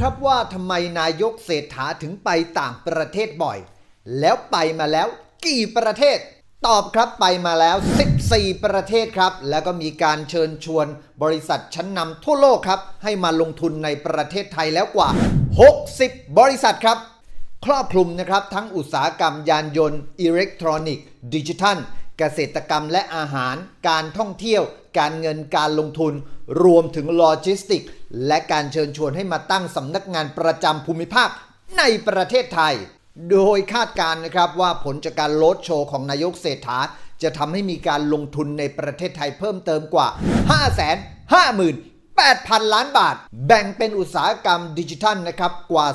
ครับว่าทำไมนายกเศรษฐาถึงไปต่างประเทศบ่อย แล้วไปมาแล้วกี่ประเทศ ตอบครับไปมาแล้ว 14 ประเทศครับ แล้วก็มีการเชิญชวนบริษัทชั้นนำทั่วโลกครับ ให้มาลงทุนในประเทศไทยแล้วกว่า 60 บริษัทครับ ครอบคลุมนะครับทั้งอุตสาหกรรมยานยนต์ อิเล็กทรอนิกส์ ดิจิทัล เกษตรกรรมและอาหาร การท่องเที่ยว การเงินการลงทุน รวมถึงโลจิสติก และการเชิญชวนให้มาตั้งสำนักงานประจำภูมิภาคในประเทศไทย โดยคาดการณ์นะครับว่าผลจากการโลดโชว์ของนายกเศรษฐา จะทำให้มีการลงทุนในประเทศไทยเพิ่มเติมกว่า 5 5 0 0 0 0 8,000 ล้านบาท แบ่งเป็นอุตสาหกรรมดิจิทัลนะครับกว่า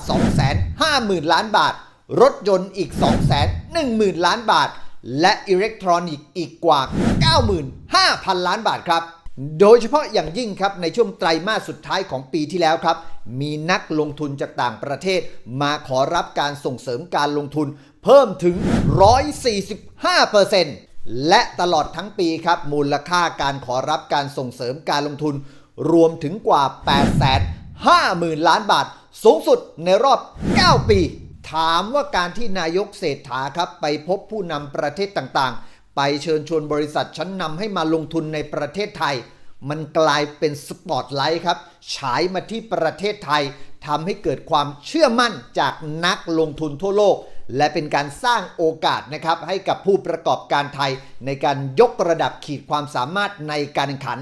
250,000 ล้านบาท รถยนต์อีก 210,000 ล้านบาท และอิเล็กทรอนิกส์อีกกว่า 95,000 ล้านบาทครับ โดยเฉพาะอย่างยิ่งครับในช่วงไตรมาสสุดท้ายของปีที่แล้วครับ มีนักลงทุนจากต่างประเทศ มาขอรับการส่งเสริมการลงทุน เพิ่มถึง 145%และตลอดทั้งปีครับ มูลค่าการขอรับการส่งเสริมการลงทุน รวมถึงกว่า 850,000 ล้านบาท สูงสุดในรอบ 9 ปี ถามว่าการที่นายกเศรษฐาครับไปพบผู้นำประเทศต่างๆ ไปเชิญชวนบริษัทชั้นนำให้มาลงทุนในประเทศไทย มันกลายเป็นสปอตไลท์ครับฉายมาที่ประเทศไทยทำให้เกิดความเชื่อมั่นจากนักลงทุนทั่วโลก และเป็นการสร้างโอกาสนะครับให้กับผู้ประกอบการไทย ในการยกระดับขีดความสามารถในการแข่งขัน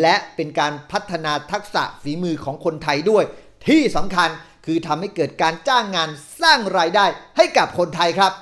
และเป็นการพัฒนาทักษะฝีมือของคนไทยด้วย ที่สำคัญคือทำให้เกิดการจ้างงานสร้างรายได้ให้กับคนไทยครับ